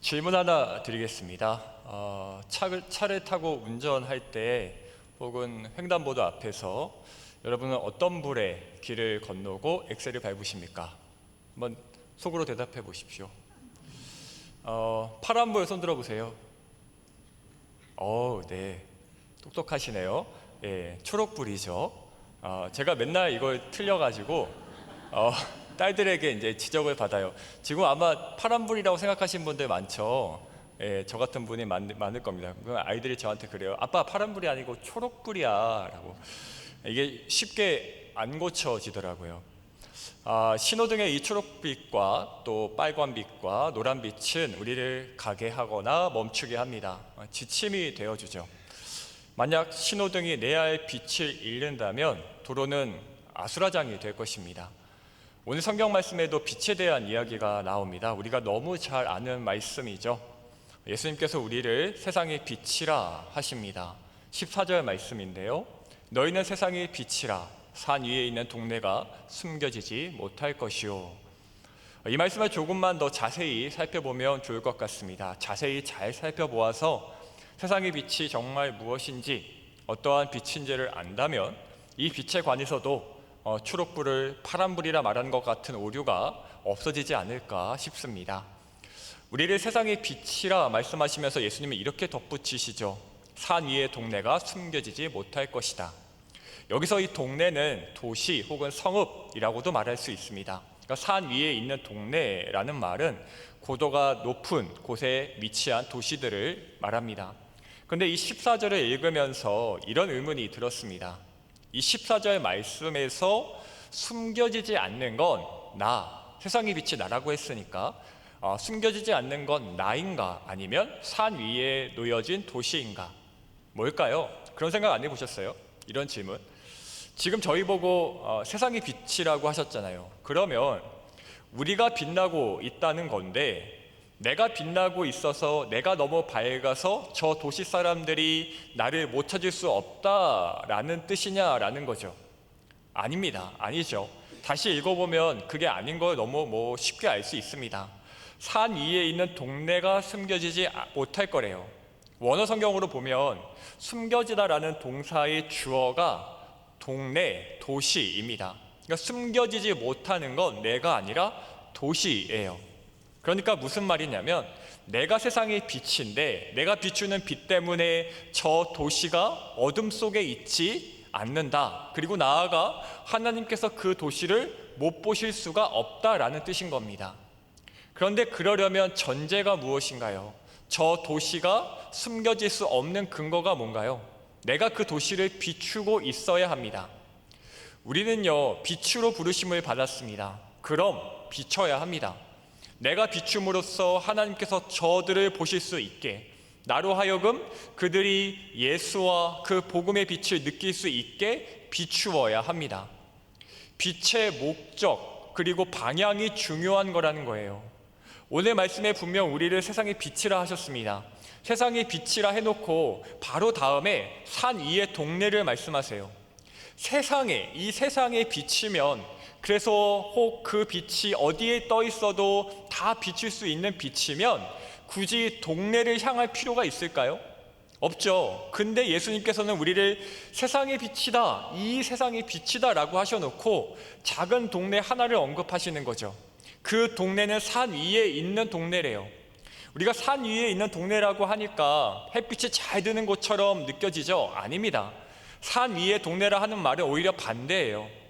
질문 하나 드리겠습니다. 어, 차를, 차를 타고 운전할 때 혹은 횡단보도 앞에서 여러분은 어떤 불에 길을 건너고 엑셀을 밟으십니까? 한번 속으로 대답해 보십시오. 어, 파란 불 손 들어 보세요. 어, 네, 똑똑하시네요. 예, 초록불이죠. 어, 제가 맨날 이걸 틀려가지고 어, 딸들에게 이제 지적을 받아요. 지금 아마 파란불이라고 생각하시는 분들 많죠. 예, 저 같은 분이 많, 많을 겁니다. 아이들이 저한테 그래요. 아빠 파란불이 아니고 초록불이야라고. 이게 쉽게 안 고쳐지더라고요. 아, 신호등의 이 초록빛과 또 빨간빛과 노란빛은 우리를 가게 하거나 멈추게 합니다. 어, 지침이 되어주죠. 만약 신호등이 내야 할 빛을 잃는다면 도로는 아수라장이 될 것입니다. 오늘 성경 말씀에도 빛에 대한 이야기가 나옵니다. 우리가 너무 잘 아는 말씀이죠. 예수님께서 우리를 세상의 빛이라 하십니다. 14절 말씀인데요. 너희는 세상의 빛이라 산 위에 있는 동네가 숨겨지지 못할 것이요. 이 말씀을 조금만 더 자세히 살펴보면 좋을 것 같습니다. 자세히 잘 살펴보아서 세상의 빛이 정말 무엇인지 어떠한 빛인지를 안다면 이 빛에 관해서도 어, 초록불을 파란불이라 말한 것 같은 오류가 없어지지 않을까 싶습니다. 우리를 세상의 빛이라 말씀하시면서 예수님은 이렇게 덧붙이시죠. 산 위의 동네가 숨겨지지 못할 것이다. 여기서 이 동네는 도시 혹은 성읍이라고도 말할 수 있습니다. 그러니까 산 위에 있는 동네라는 말은 고도가 높은 곳에 위치한 도시들을 말합니다. 그런데 이 14절을 읽으면서 이런 의문이 들었습니다. 이 14절 말씀에서 숨겨지지 않는 건 나, 세상의 빛이 나라고 했으니까 어, 숨겨지지 않는 건 나인가 아니면 산 위에 놓여진 도시인가 뭘까요? 그런 생각 안 해보셨어요? 이런 질문. 지금 저희 보고 어, 세상의 빛이라고 하셨잖아요. 그러면 우리가 빛나고 있다는 건데 내가 빛나고 있어서 내가 너무 밝아서 저 도시 사람들이 나를 못 찾을 수 없다라는 뜻이냐라는 거죠. 아닙니다. 아니죠. 다시 읽어보면 그게 아닌 걸 너무 뭐 쉽게 알 수 있습니다. 산 위에 있는 동네가 숨겨지지 못할 거래요. 원어 성경으로 보면 숨겨지다라는 동사의 주어가 동네, 도시입니다. 그러니까 숨겨지지 못하는 건 내가 아니라 도시예요. 그러니까 무슨 말이냐면 내가 세상의 빛인데 내가 비추는 빛 때문에 저 도시가 어둠 속에 있지 않는다. 그리고 나아가 하나님께서 그 도시를 못 보실 수가 없다라는 뜻인 겁니다. 그런데 그러려면 전제가 무엇인가요? 저 도시가 숨겨질 수 없는 근거가 뭔가요? 내가 그 도시를 비추고 있어야 합니다. 우리는요, 빛으로 부르심을 받았습니다. 그럼 비춰야 합니다. 내가 비춤으로써 하나님께서 저들을 보실 수 있게 나로 하여금 그들이 예수와 그 복음의 빛을 느낄 수 있게 비추어야 합니다. 빛의 목적 그리고 방향이 중요한 거라는 거예요. 오늘 말씀에 분명 우리를 세상의 빛이라 하셨습니다. 세상의 빛이라 해놓고 바로 다음에 산 위의 동네를 말씀하세요. 세상에 이 세상에 비치면 그래서 혹 그 빛이 어디에 떠 있어도 다 비칠 수 있는 빛이면 굳이 동네를 향할 필요가 있을까요? 없죠. 근데 예수님께서는 우리를 세상의 빛이다, 이 세상의 빛이다라고 하셔놓고 작은 동네 하나를 언급하시는 거죠. 그 동네는 산 위에 있는 동네래요. 우리가 산 위에 있는 동네라고 하니까 햇빛이 잘 드는 곳처럼 느껴지죠? 아닙니다. 산 위의 동네라 하는 말은 오히려 반대예요.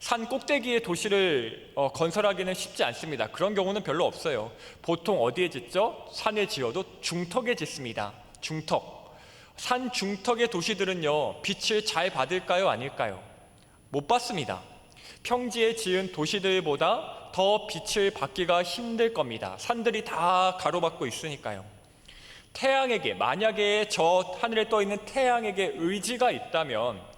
산 꼭대기에 도시를 어, 건설하기는 쉽지 않습니다. 그런 경우는 별로 없어요. 보통 어디에 짓죠? 산에 지어도 중턱에 짓습니다. 중턱. 산 중턱의 도시들은요, 빛을 잘 받을까요? 아닐까요? 못 받습니다. 평지에 지은 도시들보다 더 빛을 받기가 힘들 겁니다. 산들이 다 가로막고 있으니까요. 태양에게, 만약에 저 하늘에 떠 있는 태양에게 의지가 있다면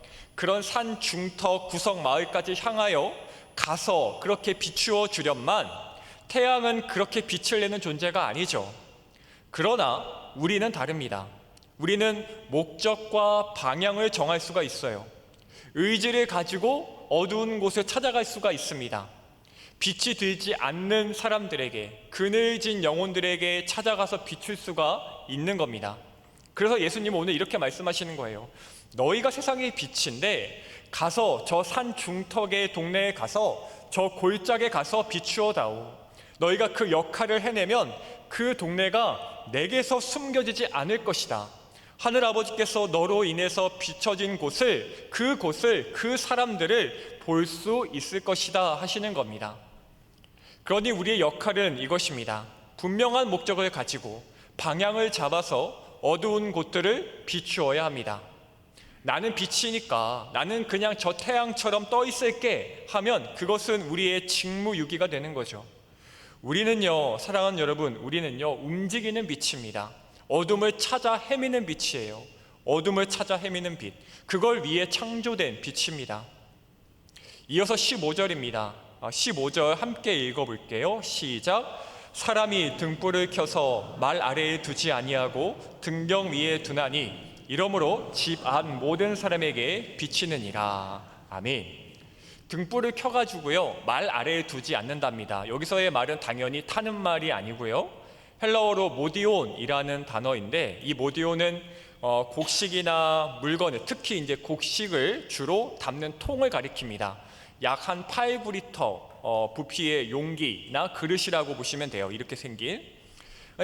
그런 산 중턱 구석 마을까지 향하여 가서 그렇게 비추어 주련만 태양은 그렇게 빛을 내는 존재가 아니죠. 그러나 우리는 다릅니다. 우리는 목적과 방향을 정할 수가 있어요. 의지를 가지고 어두운 곳을 찾아갈 수가 있습니다. 빛이 들지 않는 사람들에게 그늘진 영혼들에게 찾아가서 비출 수가 있는 겁니다. 그래서 예수님은 오늘 이렇게 말씀하시는 거예요. 너희가 세상의 빛인데 가서 저 산 중턱의 동네에 가서 저 골짜기에 가서 비추어다오. 너희가 그 역할을 해내면 그 동네가 내게서 숨겨지지 않을 것이다. 하늘 아버지께서 너로 인해서 비춰진 곳을 그 곳을 그 사람들을 볼 수 있을 것이다 하시는 겁니다. 그러니 우리의 역할은 이것입니다. 분명한 목적을 가지고 방향을 잡아서 어두운 곳들을 비추어야 합니다. 나는 빛이니까 나는 그냥 저 태양처럼 떠 있을게 하면 그것은 우리의 직무유기가 되는 거죠. 우리는요, 사랑하는 여러분, 우리는요, 움직이는 빛입니다. 어둠을 찾아 헤매는 빛이에요. 어둠을 찾아 헤매는 빛. 그걸 위해 창조된 빛입니다. 이어서 15절입니다. 15절 함께 읽어볼게요. 시작. 사람이 등불을 켜서 말 아래에 두지 아니하고 등경 위에 두나니 이러므로 집 안 모든 사람에게 비치느니라. 아멘. 등불을 켜가지고요 말 아래에 두지 않는답니다. 여기서의 말은 당연히 타는 말이 아니고요 헬라어로 모디온이라는 단어인데 이 모디온은 어, 곡식이나 물건을 특히 이제 곡식을 주로 담는 통을 가리킵니다. 약 한 8, 9리터 어, 부피의 용기나 그릇이라고 보시면 돼요. 이렇게 생긴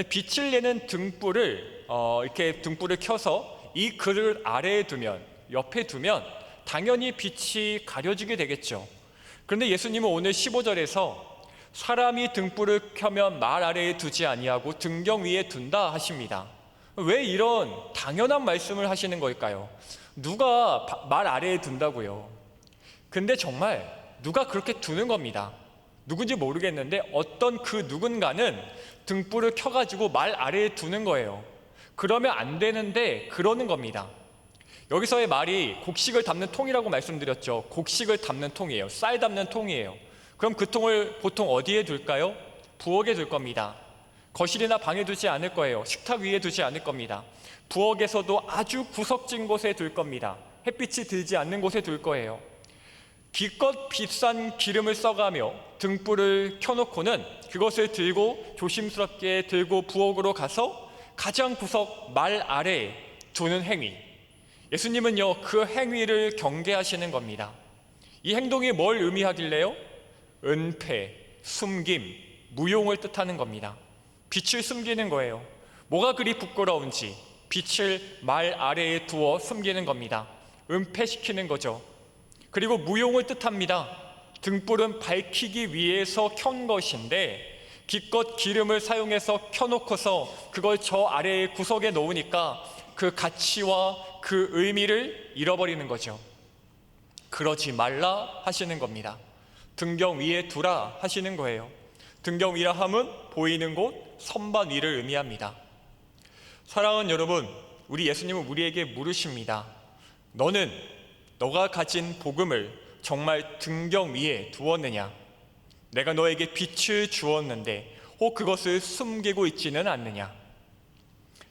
빛을 내는 등불을 어, 이렇게 등불을 켜서 이 그릇 아래에 두면 옆에 두면 당연히 빛이 가려지게 되겠죠. 그런데 예수님은 오늘 15절에서 사람이 등불을 켜면 말 아래에 두지 아니하고 등경 위에 둔다 하십니다. 왜 이런 당연한 말씀을 하시는 걸까요? 누가 바- 말 아래에 둔다고요? 근데 정말 누가 그렇게 두는 겁니다. 누군지 모르겠는데 어떤 그 누군가는 등불을 켜가지고 말 아래에 두는 거예요. 그러면 안 되는데 그러는 겁니다. 여기서의 말이 곡식을 담는 통이라고 말씀드렸죠. 곡식을 담는 통이에요. 쌀 담는 통이에요. 그럼 그 통을 보통 어디에 둘까요? 부엌에 둘 겁니다. 거실이나 방에 두지 않을 거예요. 식탁 위에 두지 않을 겁니다. 부엌에서도 아주 구석진 곳에 둘 겁니다. 햇빛이 들지 않는 곳에 둘 거예요. 기껏 비싼 기름을 써가며 등불을 켜놓고는 그것을 들고 조심스럽게 들고 부엌으로 가서 가장 구석 말 아래에 두는 행위. 예수님은요, 그 행위를 경계하시는 겁니다. 이 행동이 뭘 의미하길래요? 은폐, 숨김, 무용을 뜻하는 겁니다. 빛을 숨기는 거예요. 뭐가 그리 부끄러운지 빛을 말 아래에 두어 숨기는 겁니다. 은폐시키는 거죠. 그리고 무용을 뜻합니다. 등불은 밝히기 위해서 켠 것인데 기껏 기름을 사용해서 켜놓고서 그걸 저 아래의 구석에 놓으니까 그 가치와 그 의미를 잃어버리는 거죠. 그러지 말라 하시는 겁니다. 등경 위에 두라 하시는 거예요. 등경 위라 함은 보이는 곳 선반 위를 의미합니다. 사랑하는 여러분, 우리 예수님은 우리에게 물으십니다. 너는 너가 가진 복음을 정말 등경 위에 두었느냐? 내가 너에게 빛을 주었는데 혹 그것을 숨기고 있지는 않느냐?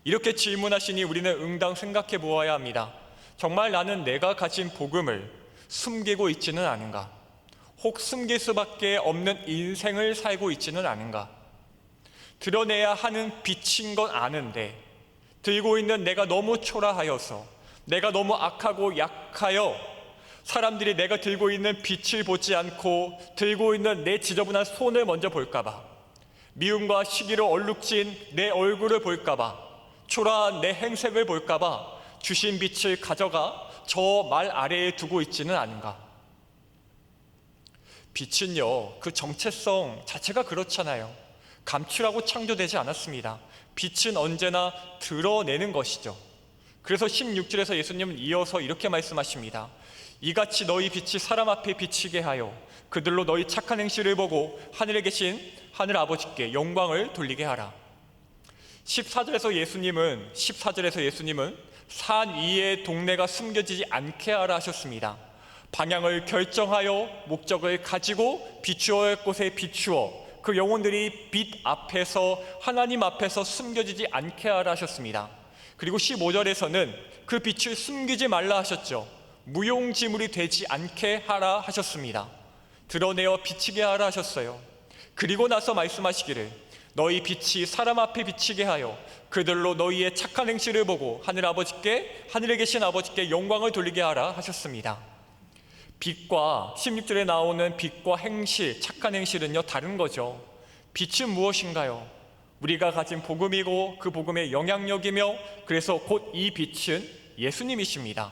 이렇게 질문하시니 우리는 응당 생각해 보아야 합니다. 정말 나는 내가 가진 복음을 숨기고 있지는 않은가? 혹 숨길 수밖에 없는 인생을 살고 있지는 않은가? 드러내야 하는 빛인 건 아는데 들고 있는 내가 너무 초라하여서 내가 너무 악하고 약하여 사람들이 내가 들고 있는 빛을 보지 않고 들고 있는 내 지저분한 손을 먼저 볼까봐 미움과 시기로 얼룩진 내 얼굴을 볼까봐 초라한 내 행색을 볼까봐 주신 빛을 가져가 저 말 아래에 두고 있지는 않은가? 빛은요 그 정체성 자체가 그렇잖아요. 감추라고 창조되지 않았습니다. 빛은 언제나 드러내는 것이죠 그래서 16절에서 예수님은 이어서 이렇게 말씀하십니다. 이같이 너희 빛이 사람 앞에 비치게 하여 그들로 너희 착한 행실을 보고 하늘에 계신 하늘 아버지께 영광을 돌리게 하라. 14절에서 예수님은 14절에서 예수님은 산 위에 동네가 숨겨지지 않게 하라 하셨습니다. 방향을 결정하여 목적을 가지고 비추어야 할 곳에 비추어 그 영혼들이 빛 앞에서 하나님 앞에서 숨겨지지 않게 하라 하셨습니다. 그리고 15절에서는 그 빛을 숨기지 말라 하셨죠. 무용지물이 되지 않게 하라 하셨습니다. 드러내어 비치게 하라 하셨어요. 그리고 나서 말씀하시기를 너희 빛이 사람 앞에 비치게 하여 그들로 너희의 착한 행실을 보고 하늘 아버지께 하늘에 계신 아버지께 영광을 돌리게 하라 하셨습니다. 빛과 16절에 나오는 빛과 행실, 착한 행실은요 다른 거죠. 빛은 무엇인가요? 우리가 가진 복음이고 그 복음의 영향력이며 그래서 곧 이 빛은 예수님이십니다.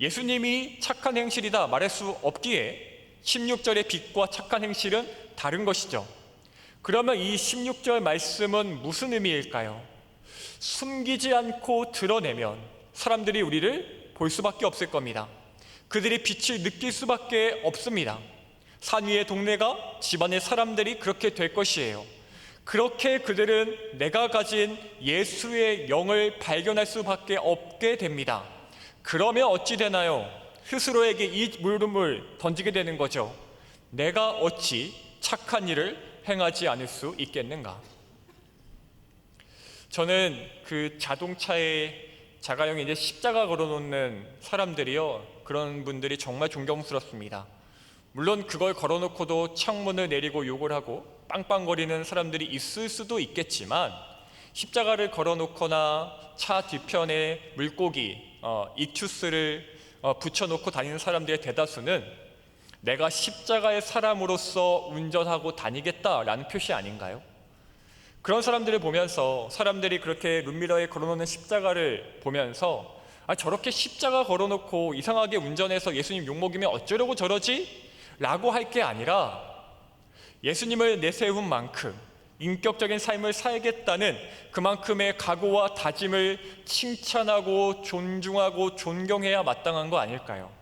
예수님이 착한 행실이다 말할 수 없기에 16절의 빛과 착한 행실은 다른 것이죠. 그러면 이 16절 말씀은 무슨 의미일까요? 숨기지 않고 드러내면 사람들이 우리를 볼 수밖에 없을 겁니다. 그들이 빛을 느낄 수밖에 없습니다. 산 위의 동네가 집안의 사람들이 그렇게 될 것이에요. 그렇게 그들은 내가 가진 예수의 영을 발견할 수밖에 없게 됩니다. 그러면 어찌 되나요? 스스로에게 이 물음을 던지게 되는 거죠. 내가 어찌 착한 일을 행하지 않을 수 있겠는가? 저는 그 자동차에 자가용에 이제 십자가 걸어놓는 사람들이요. 그런 분들이 정말 존경스럽습니다. 물론 그걸 걸어놓고도 창문을 내리고 욕을 하고 빵빵거리는 사람들이 있을 수도 있겠지만 십자가를 걸어놓거나 차 뒤편에 물고기, 어, 익투스를 어, 붙여놓고 다니는 사람들의 대다수는 내가 십자가의 사람으로서 운전하고 다니겠다라는 표시 아닌가요? 그런 사람들을 보면서 사람들이 그렇게 룸미러에 걸어놓는 십자가를 보면서 아 저렇게 십자가 걸어놓고 이상하게 운전해서 예수님 욕먹이면 어쩌려고 저러지? 라고 할 게 아니라 예수님을 내세운 만큼 인격적인 삶을 살겠다는 그만큼의 각오와 다짐을 칭찬하고 존중하고 존경해야 마땅한 거 아닐까요?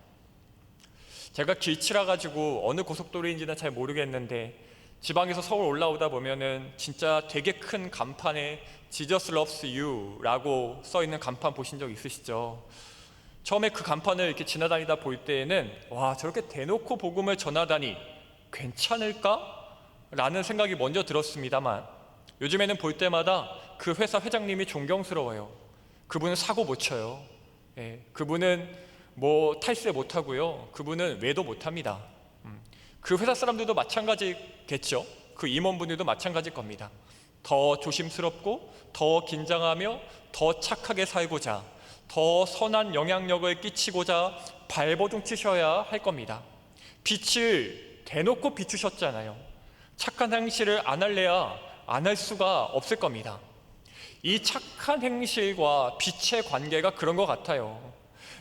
제가 길치라 가지고 어느 고속도로인지는 잘 모르겠는데 지방에서 서울 올라오다 보면은 진짜 되게 큰 간판에 Jesus loves you라고 써 있는 간판 보신 적 있으시죠? 처음에 그 간판을 이렇게 지나다니다 볼 때에는 와 저렇게 대놓고 복음을 전하다니 괜찮을까? 라는 생각이 먼저 들었습니다만 요즘에는 볼 때마다 그 회사 회장님이 존경스러워요. 그분은 사고 못 쳐요. 예, 그분은 뭐 탈세 못 하고요. 그분은 외도 못 합니다. 음, 그 회사 사람들도 마찬가지겠죠. 그 임원분들도 마찬가지일 겁니다. 더 조심스럽고 더 긴장하며 더 착하게 살고자 더 선한 영향력을 끼치고자 발버둥 치셔야 할 겁니다. 빛을 대놓고 비추셨잖아요. 착한 행실을 안 할래야 안 할 수가 없을 겁니다. 이 착한 행실과 빛의 관계가 그런 것 같아요.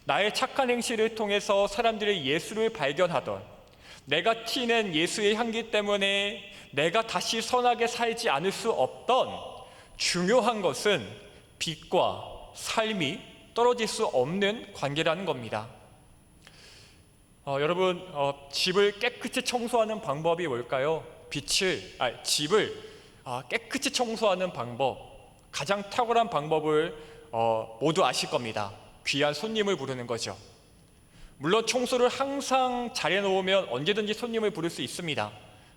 나의 착한 행실을 통해서 사람들이 예수를 발견하던 내가 티낸 예수의 향기 때문에 내가 다시 선하게 살지 않을 수 없던 중요한 것은 빛과 삶이 떨어질 수 없는 관계라는 겁니다. 어, 여러분 어, 집을 깨끗이 청소하는 방법이 뭘까요? 빛을 아, 집을 아, 깨끗이 청소하는 방법 가장 탁월한 방법을 어, 모두 아실 겁니다. 귀한 손님을 부르는 거죠. 물론 청소를 항상 잘해놓으면 언제든지 손님을 부를 수 있습니다.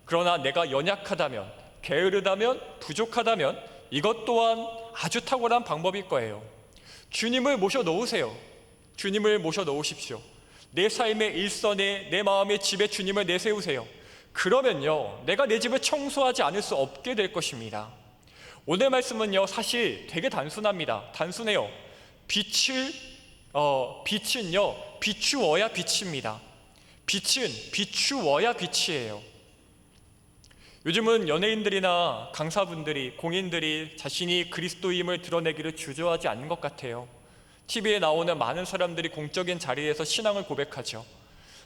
그러나 내가 연약하다면, 게으르다면, 부족하다면 이것 또한 아주 탁월한 방법일 거예요. 주님을 모셔 놓으세요. 주님을 모셔 놓으십시오. 내 삶의 일선에, 내 마음의 집에 주님을 내세우세요. 그러면요, 내가 내 집을 청소하지 않을 수 없게 될 것입니다. 오늘 말씀은요, 사실 되게 단순합니다. 단순해요. 빛을, 어, 빛은요, 비추어야 빛입니다. 빛은 비추어야 빛이에요. 요즘은 연예인들이나 강사분들이, 공인들이 자신이 그리스도임을 드러내기를 주저하지 않는 것 같아요. TV에 나오는 많은 사람들이 공적인 자리에서 신앙을 고백하죠.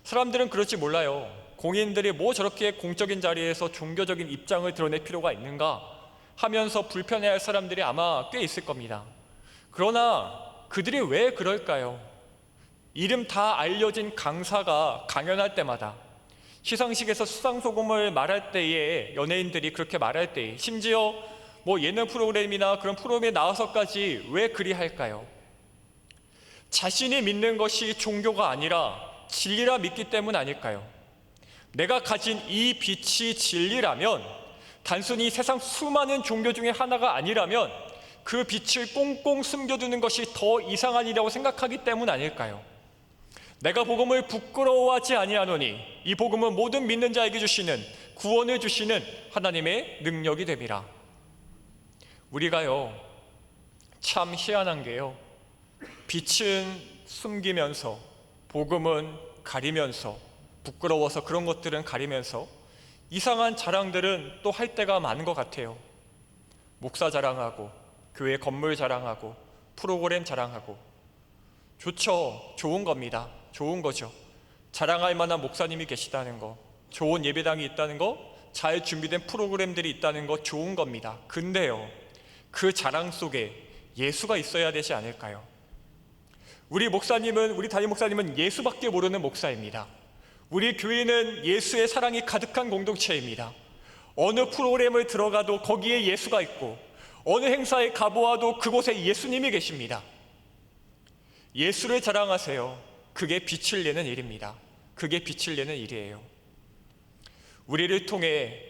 사람들은 그렇지 몰라요. 공인들이 뭐 저렇게 공적인 자리에서 종교적인 입장을 드러낼 필요가 있는가 하면서 불편해할 사람들이 아마 꽤 있을 겁니다. 그러나 그들이 왜 그럴까요? 이름 다 알려진 강사가 강연할 때마다 시상식에서 수상소금을 말할 때에 연예인들이 그렇게 말할 때 심지어 뭐 예능 프로그램이나 그런 프로그램에 나와서까지 왜 그리 할까요? 자신이 믿는 것이 종교가 아니라 진리라 믿기 때문 아닐까요? 내가 가진 이 빛이 진리라면 단순히 세상 수많은 종교 중에 하나가 아니라면 그 빛을 꽁꽁 숨겨두는 것이 더 이상한 일이라고 생각하기 때문 아닐까요? 내가 복음을 부끄러워하지 아니하노니 이 복음은 모든 믿는 자에게 주시는 구원을 주시는 하나님의 능력이 됨이라. 우리가요 참 희한한 게요 빛은 숨기면서 복음은 가리면서 부끄러워서 그런 것들은 가리면서 이상한 자랑들은 또 할 때가 많은 것 같아요. 목사 자랑하고 교회 건물 자랑하고 프로그램 자랑하고 좋죠. 좋은 겁니다. 좋은 거죠. 자랑할 만한 목사님이 계시다는 거, 좋은 예배당이 있다는 거, 잘 준비된 프로그램들이 있다는 거 좋은 겁니다. 근데요. 그 자랑 속에 예수가 있어야 되지 않을까요? 우리 목사님은 우리 담임 목사님은 예수밖에 모르는 목사입니다. 우리 교회는 예수의 사랑이 가득한 공동체입니다. 어느 프로그램을 들어가도 거기에 예수가 있고 어느 행사에 가보아도 그곳에 예수님이 계십니다. 예수를 자랑하세요. 그게 빛을 내는 일입니다. 그게 빛을 내는 일이에요. 우리를 통해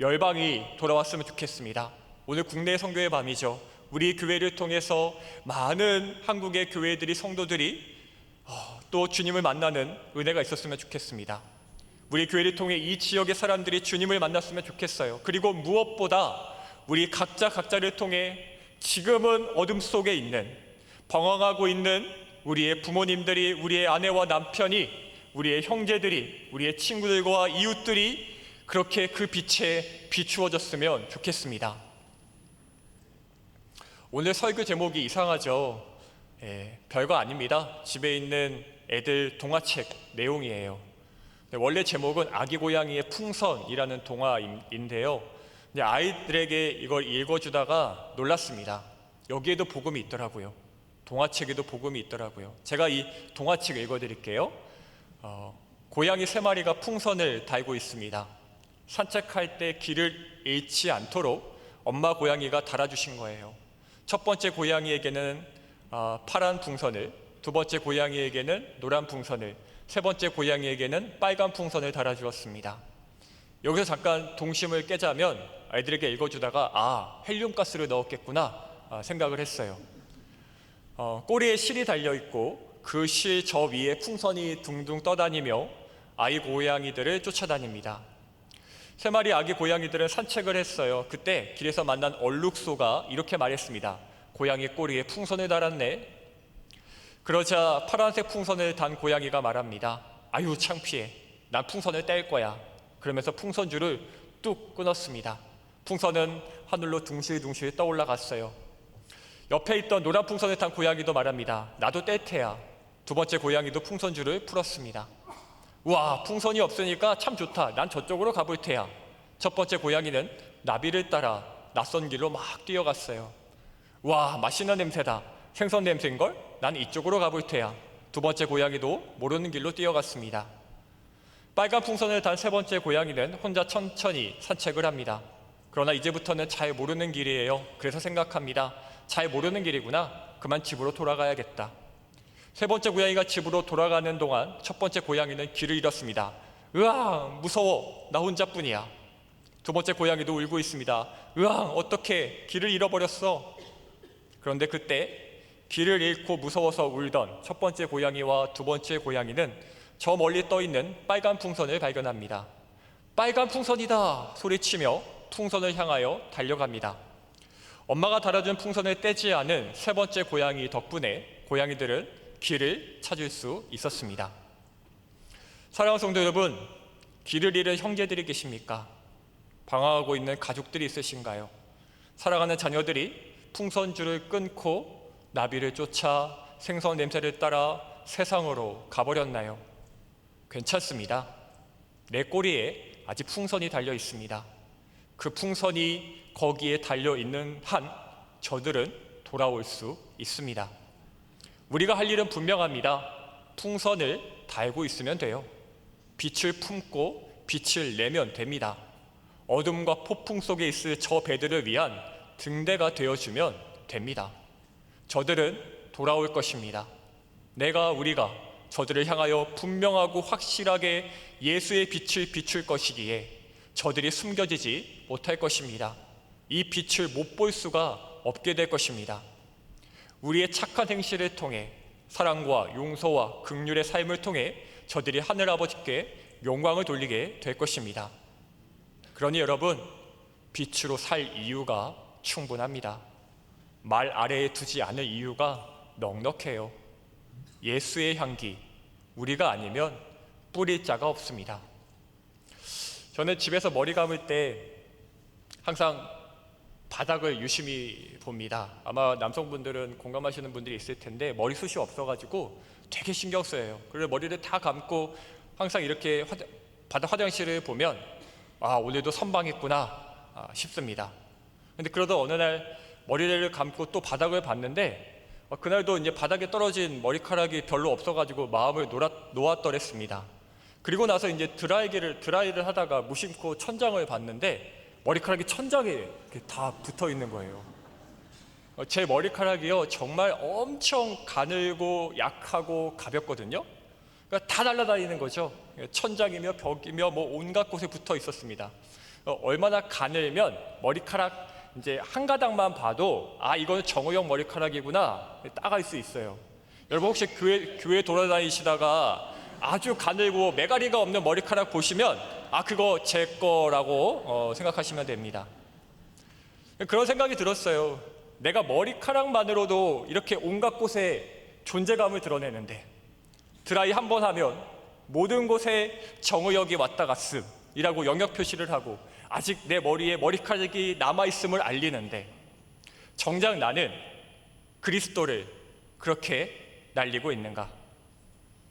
열방이 돌아왔으면 좋겠습니다. 오늘 국내 성교의 밤이죠. 우리 교회를 통해서 많은 한국의 교회들이 성도들이 어, 또 주님을 만나는 은혜가 있었으면 좋겠습니다. 우리 교회를 통해 이 지역의 사람들이 주님을 만났으면 좋겠어요. 그리고 무엇보다 우리 각자 각자를 통해 지금은 어둠 속에 있는 방황하고 있는 우리의 부모님들이 우리의 아내와 남편이 우리의 형제들이 우리의 친구들과 이웃들이 그렇게 그 빛에 비추어졌으면 좋겠습니다. 오늘 설교 제목이 이상하죠. 예, 별거 아닙니다. 집에 있는 애들 동화책 내용이에요. 네, 원래 제목은 아기 고양이의 풍선이라는 동화인데요. 아이들에게 이걸 읽어주다가 놀랐습니다. 여기에도 복음이 있더라고요. 동화책에도 복음이 있더라고요. 제가 이 동화책 읽어드릴게요. 어, 고양이 세 마리가 풍선을 달고 있습니다. 산책할 때 길을 잃지 않도록 엄마 고양이가 달아주신 거예요. 첫 번째 고양이에게는 어, 파란 풍선을, 두 번째 고양이에게는 노란 풍선을, 세 번째 고양이에게는 빨간 풍선을 달아주었습니다. 여기서 잠깐 동심을 깨자면 아이들에게 읽어주다가 아 헬륨 가스를 넣었겠구나 아, 생각을 했어요. 어, 꼬리에 실이 달려 있고 그 실 저 위에 풍선이 둥둥 떠다니며 아이 고양이들을 쫓아다닙니다. 세 마리 아기 고양이들은 산책을 했어요. 그때 길에서 만난 얼룩소가 이렇게 말했습니다. 고양이 꼬리에 풍선을 달았네. 그러자 파란색 풍선을 단 고양이가 말합니다. 아유 창피해. 난 풍선을 뗄 거야. 그러면서 풍선줄을 뚝 끊었습니다. 풍선은 하늘로 둥실둥실 떠올라갔어요. 옆에 있던 노란 풍선을 탄 고양이도 말합니다. 나도 뗄 테야. 두 번째 고양이도 풍선줄을 풀었습니다. 와, 풍선이 없으니까 참 좋다. 난 저쪽으로 가볼 테야. 첫 번째 고양이는 나비를 따라 낯선 길로 막 뛰어갔어요. 와, 맛있는 냄새다. 생선 냄새인 걸? 난 이쪽으로 가볼 테야. 두 번째 고양이도 모르는 길로 뛰어갔습니다. 빨간 풍선을 단 세 번째 고양이는 혼자 천천히 산책을 합니다. 그러나 이제부터는 잘 모르는 길이에요. 그래서 생각합니다. 잘 모르는 길이구나. 그만 집으로 돌아가야겠다. 세 번째 고양이가 집으로 돌아가는 동안 첫 번째 고양이는 길을 잃었습니다. 으아, 무서워. 나 혼자뿐이야. 두 번째 고양이도 울고 있습니다. 으아, 어떻게 길을 잃어버렸어? 그런데 그때 길을 잃고 무서워서 울던 첫 번째 고양이와 두 번째 고양이는 저 멀리 떠 있는 빨간 풍선을 발견합니다. 빨간 풍선이다! 소리치며 풍선을 향하여 달려갑니다. 엄마가 달아준 풍선을 떼지 않은 세 번째 고양이 덕분에 고양이들은 길을 찾을 수 있었습니다. 사랑하는 성도 여러분, 길을 잃은 형제들이 계십니까? 방황하고 있는 가족들이 있으신가요? 사랑하는 자녀들이 풍선줄을 끊고 나비를 쫓아 생선 냄새를 따라 세상으로 가버렸나요? 괜찮습니다. 내 꼬리에 아직 풍선이 달려 있습니다. 그 풍선이 거기에 달려 있는 한 저들은 돌아올 수 있습니다. 우리가 할 일은 분명합니다. 풍선을 달고 있으면 돼요. 빛을 품고 빛을 내면 됩니다. 어둠과 폭풍 속에 있을 저 배들을 위한 등대가 되어주면 됩니다. 저들은 돌아올 것입니다. 내가 우리가 저들을 향하여 분명하고 확실하게 예수의 빛을 비출 것이기에 저들이 숨겨지지 못할 것입니다. 이 빛을 못 볼 수가 없게 될 것입니다. 우리의 착한 행실을 통해 사랑과 용서와 극률의 삶을 통해 저들이 하늘 아버지께 영광을 돌리게 될 것입니다. 그러니 여러분 빛으로 살 이유가 충분합니다. 말 아래에 두지 않을 이유가 넉넉해요. 예수의 향기 우리가 아니면 뿌릴 자가 없습니다. 저는 집에서 머리 감을 때 항상 바닥을 유심히 봅니다. 아마 남성분들은 공감하시는 분들이 있을 텐데 머리숱이 없어가지고 되게 신경 써요. 그래서 머리를 다 감고 항상 이렇게 화장, 바닥 화장실을 보면 아 오늘도 선방했구나 아, 싶습니다. 근데 그러다 어느 날 머리를 감고 또 바닥을 봤는데 어, 그날도 이제 바닥에 떨어진 머리카락이 별로 없어가지고 마음을 놓아, 놓았더랬습니다. 그리고 나서 이제 드라이기를 드라이를 하다가 무심코 천장을 봤는데 머리카락이 천장에 이렇게 다 붙어 있는 거예요. 어, 제 머리카락이요 정말 엄청 가늘고 약하고 가볍거든요. 그러니까 다 날아다니는 거죠. 천장이며 벽이며 뭐 온갖 곳에 붙어 있었습니다. 어, 얼마나 가늘면 머리카락 이제 한 가닥만 봐도 아 이거는 정우영 머리카락이구나 따갈 수 있어요. 여러분 혹시 교회 교회 돌아다니시다가 아주 가늘고 매가리가 없는 머리카락 보시면 아 그거 제 거라고 어, 생각하시면 됩니다. 그런 생각이 들었어요. 내가 머리카락만으로도 이렇게 온갖 곳에 존재감을 드러내는데 드라이 한 번 하면 모든 곳에 정의역이 왔다 갔음이라고 영역 표시를 하고 아직 내 머리에 머리카락이 남아 있음을 알리는데 정작 나는 그리스도를 그렇게 날리고 있는가?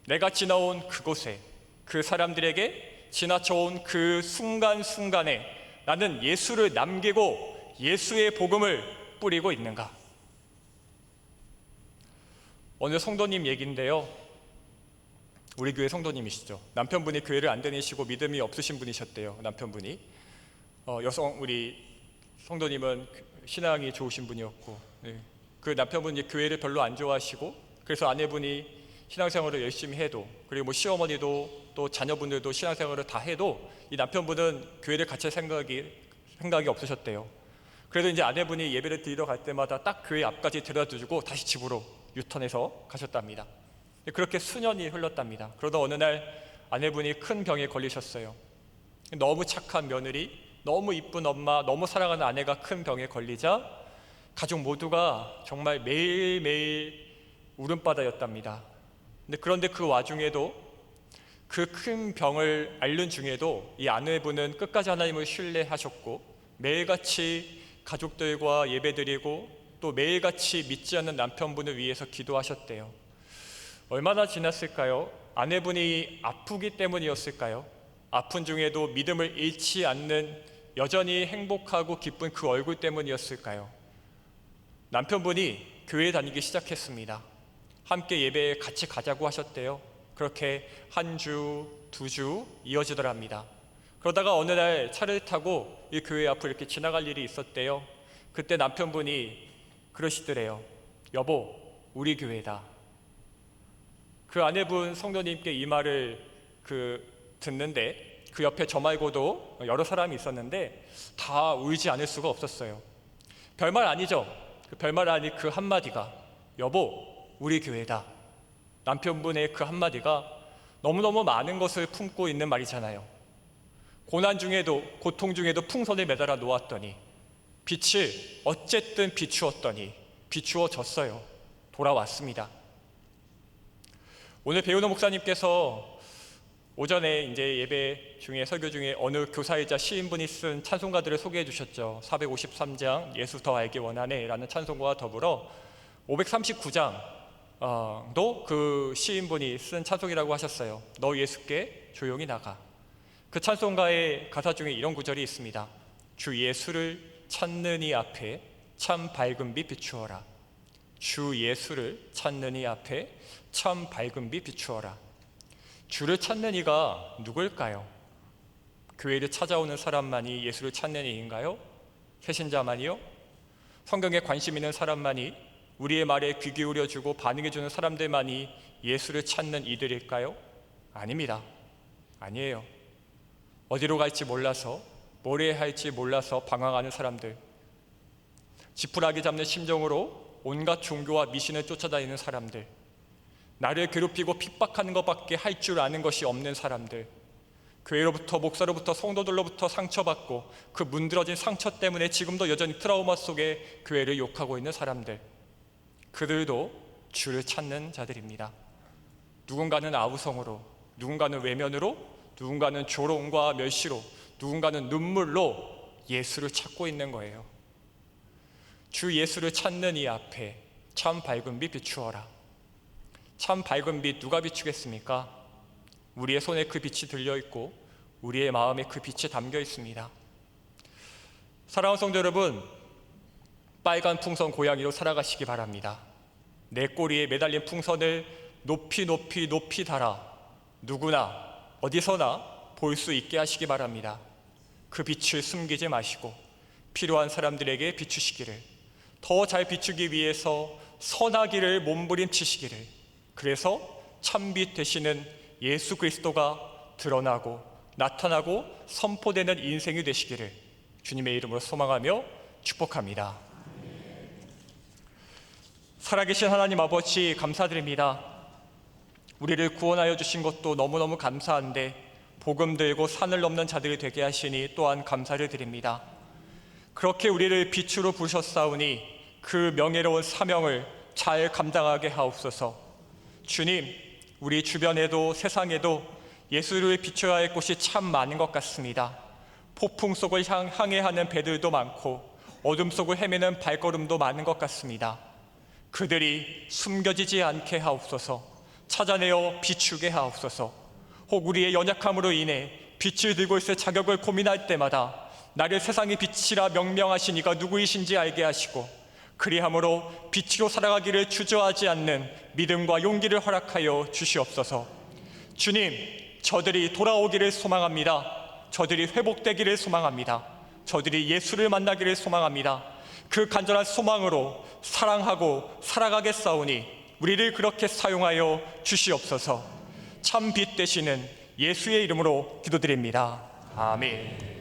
내가 지나온 그곳에 그 사람들에게 지나쳐온 그 순간순간에 나는 예수를 남기고 예수의 복음을 뿌리고 있는가? 오늘 성도님 얘기인데요. 우리 교회 성도님이시죠. 남편분이 교회를 안 다니시고 믿음이 없으신 분이셨대요. 남편분이 어, 여성 우리 성도님은 그 신앙이 좋으신 분이었고 네. 그 남편분이 교회를 별로 안 좋아하시고 그래서 아내분이 신앙생활을 열심히 해도 그리고 뭐 시어머니도 또 자녀분들도 신앙생활을 다 해도 이 남편분은 교회를 할 생각이 생각이 없으셨대요. 그래도 이제 아내분이 예배를 드리러 갈 때마다 딱 교회 앞까지 데려다 주고 다시 집으로 유턴해서 가셨답니다. 그렇게 수년이 흘렀답니다. 그러다 어느 날 아내분이 큰 병에 걸리셨어요. 너무 착한 며느리, 너무 이쁜 엄마, 너무 사랑하는 아내가 큰 병에 걸리자 가족 모두가 정말 매일매일 울음바다였답니다. 근데 그런데 그 와중에도 그 큰 병을 앓는 중에도 이 아내분은 끝까지 하나님을 신뢰하셨고 매일같이 가족들과 예배드리고 또 매일같이 믿지 않는 남편분을 위해서 기도하셨대요. 얼마나 지났을까요? 아내분이 아프기 때문이었을까요? 아픈 중에도 믿음을 잃지 않는 여전히 행복하고 기쁜 그 얼굴 때문이었을까요? 남편분이 교회 다니기 시작했습니다. 함께 예배에 같이 가자고 하셨대요. 그렇게 한 주, 두 주 이어지더랍니다. 그러다가 어느 날 차를 타고 이 교회 앞을 이렇게 지나갈 일이 있었대요. 그때 남편분이 그러시더래요. 여보, 우리 교회다. 그 아내분 성도님께 이 말을 그 듣는데 그 옆에 저 말고도 여러 사람이 있었는데 다 울지 않을 수가 없었어요. 별말 아니죠. 그 별말 아니 그 한마디가 여보, 우리 교회다. 남편분의 그 한마디가 너무너무 많은 것을 품고 있는 말이잖아요. 고난 중에도 고통 중에도 풍선에 매달아 놓았더니 빛을 어쨌든 비추었더니 비추어졌어요. 돌아왔습니다. 오늘 배우는 목사님께서 오전에 이제 예배 중에 설교 중에 어느 교사이자 시인분이 쓴 찬송가들을 소개해 주셨죠. 453장 예수 더 알기 원하네라는 찬송가와 더불어 539장 어, 그 시인분이 쓴 찬송이라고 하셨어요. 너 예수께 조용히 나가. 그 찬송가의 가사 중에 이런 구절이 있습니다. 주 예수를 찾는 이 앞에 참 밝은 빛 비추어라. 주 예수를 찾는 이 앞에 참 밝은 빛 비추어라. 주를 찾는 이가 누굴까요? 교회를 찾아오는 사람만이 예수를 찾는 이인가요? 새신자만이요? 성경에 관심 있는 사람만이 우리의 말에 귀 기울여주고 반응해주는 사람들만이 예수를 찾는 이들일까요? 아닙니다. 아니에요. 어디로 갈지 몰라서, 뭘 해야 할지 몰라서 방황하는 사람들. 지푸라기 잡는 심정으로 온갖 종교와 미신을 쫓아다니는 사람들. 나를 괴롭히고 핍박하는 것밖에 할 줄 아는 것이 없는 사람들, 교회로부터 목사로부터 성도들로부터 상처받고 그 문드러진 상처 때문에 지금도 여전히 트라우마 속에 교회를 욕하고 있는 사람들, 그들도 주를 찾는 자들입니다. 누군가는 아우성으로, 누군가는 외면으로, 누군가는 조롱과 멸시로, 누군가는 눈물로 예수를 찾고 있는 거예요. 주 예수를 찾는 이 앞에 참 밝은 빛 비추어라. 참 밝은 빛 누가 비추겠습니까? 우리의 손에 그 빛이 들려 있고 우리의 마음에 그 빛이 담겨 있습니다. 사랑하는 성도 여러분, 빨간 풍선 고양이로 살아가시기 바랍니다. 내 꼬리에 매달린 풍선을 높이 높이 높이 달아 누구나 어디서나 볼 수 있게 하시기 바랍니다. 그 빛을 숨기지 마시고 필요한 사람들에게 비추시기를 더 잘 비추기 위해서 선하기를 몸부림치시기를 그래서 참빛 되시는 예수 그리스도가 드러나고 나타나고 선포되는 인생이 되시기를 주님의 이름으로 소망하며 축복합니다. 살아계신 하나님 아버지 감사드립니다. 우리를 구원하여 주신 것도 너무너무 감사한데 복음 들고 산을 넘는 자들이 되게 하시니 또한 감사를 드립니다. 그렇게 우리를 빛으로 부르셨사오니 그 명예로운 사명을 잘 감당하게 하옵소서. 주님, 우리 주변에도 세상에도 예수를 비춰야 할 곳이 참 많은 것 같습니다. 폭풍 속을 향, 항해하는 배들도 많고 어둠 속을 헤매는 발걸음도 많은 것 같습니다. 그들이 숨겨지지 않게 하옵소서. 찾아내어 비추게 하옵소서. 혹 우리의 연약함으로 인해 빛을 들고 있을 자격을 고민할 때마다 나를 세상의 빛이라 명명하신 이가 누구이신지 알게 하시고 그리함으로 빛으로 살아가기를 주저하지 않는 믿음과 용기를 허락하여 주시옵소서. 주님, 저들이 돌아오기를 소망합니다. 저들이 회복되기를 소망합니다. 저들이 예수를 만나기를 소망합니다. 그 간절한 소망으로 사랑하고 살아가겠사오니 우리를 그렇게 사용하여 주시옵소서. 참 빛 되시는 예수의 이름으로 기도드립니다. 아멘.